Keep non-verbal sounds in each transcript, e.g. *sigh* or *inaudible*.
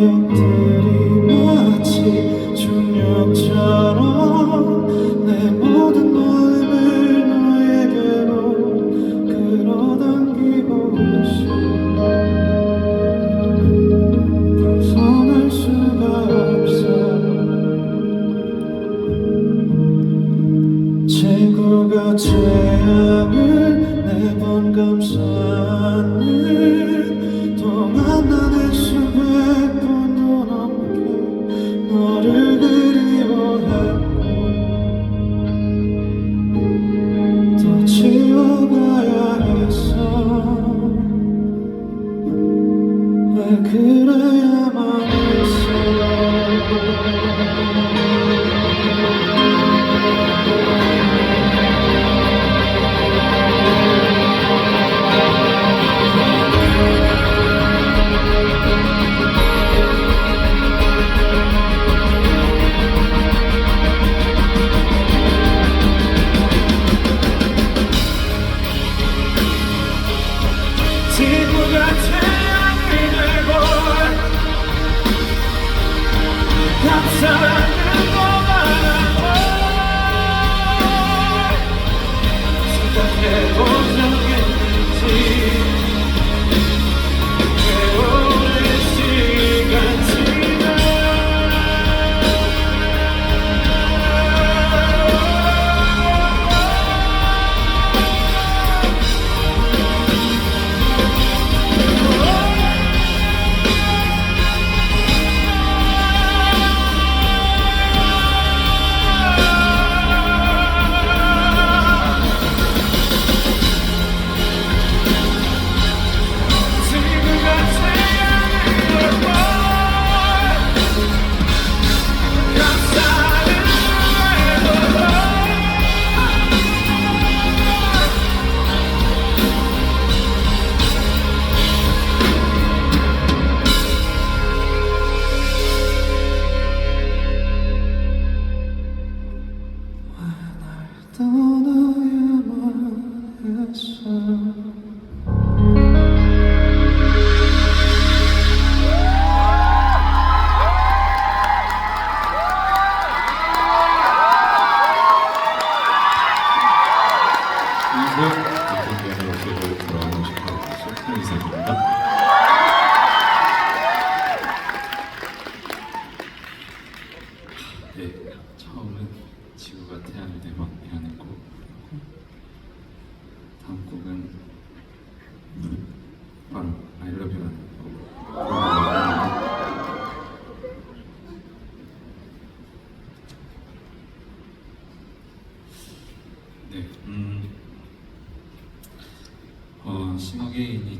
기억들이 마치 중력처럼 내 모든 마음을 너에게로 끌어당기고 있어. 벗어날 수가 없어. 친구가 죄악을 매번 감싸는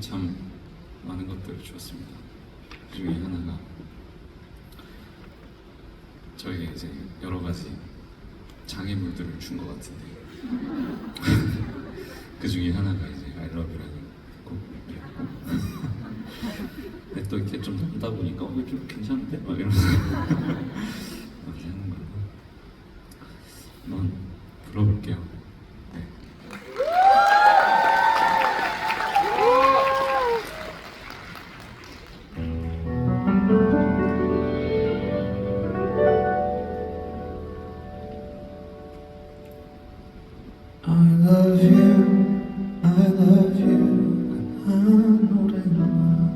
참 많은 것들을 주었습니다. 그 중에 하나가 저에게 이제 여러 가지 장애물들을 준 것 같은데 *laughs* 그 중에 하나가 이제 I Love You라는 곡이었고 *laughs* 또 이렇게 좀 넘다 보니까 어, 좀 괜찮은데? 막 이러면서 love you, I love you, I know that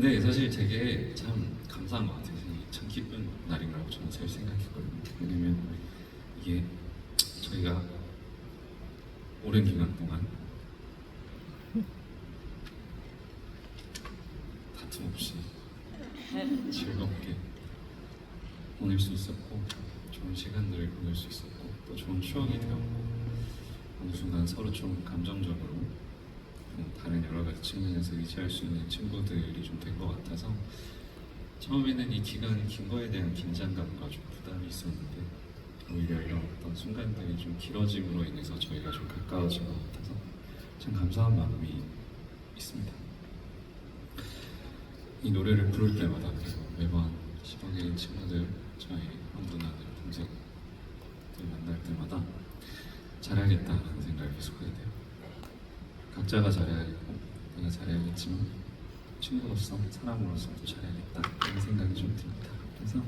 근데 사실 되게 참 감사한 것 같아요. 참 기쁜 날인가라고 저는 제일 생각했거든요. 왜냐면 이게 저희가 오랜 기간 동안 다툼 없이 즐겁게 보낼 수 있었고 좋은 시간들을 보낼 수 있었고 또 좋은 추억이 되었고 어느 순간 서로 좀 감정적으로 좀 다른 여러 가지 측면에서 의지할 수 있는 친구들이 좀 된 것 같아서 처음에는 이 기간이 긴 거에 대한 긴장감과 좀 부담이 있었는데 오히려 이런 어떤 순간들이 좀 길어짐으로 인해서 저희가 좀 가까워진 것 같아서 참 감사한 마음이 있습니다. 이 노래를 부를 때마다 그리고 매번 시방의 친구들 저희 형 누나들 동생들 만날 때마다 잘해야겠다는 생각을 계속하게 돼요. 각자가 잘해야겠고 내가 잘해야겠지만 친구로서 사람으로서 도 잘해야겠다 그런 생각이 좀 듭니다. 그래서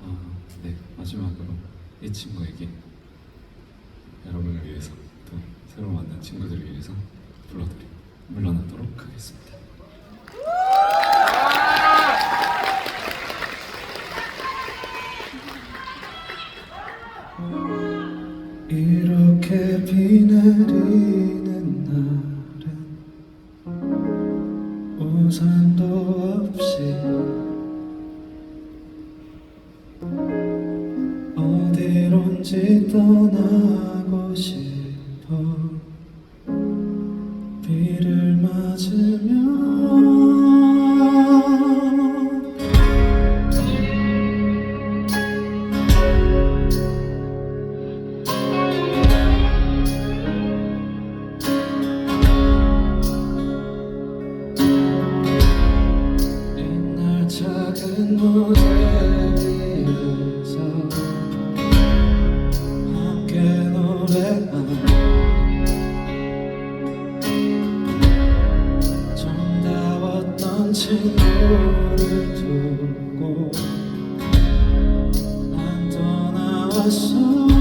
어, 네 마지막으로 이 친구에게 여러분을 위해서 또 새로 만난 친구들을 위해서 불러드리고 물러나도록 하겠습니다. 끝에 너를 두고 안 떠나왔어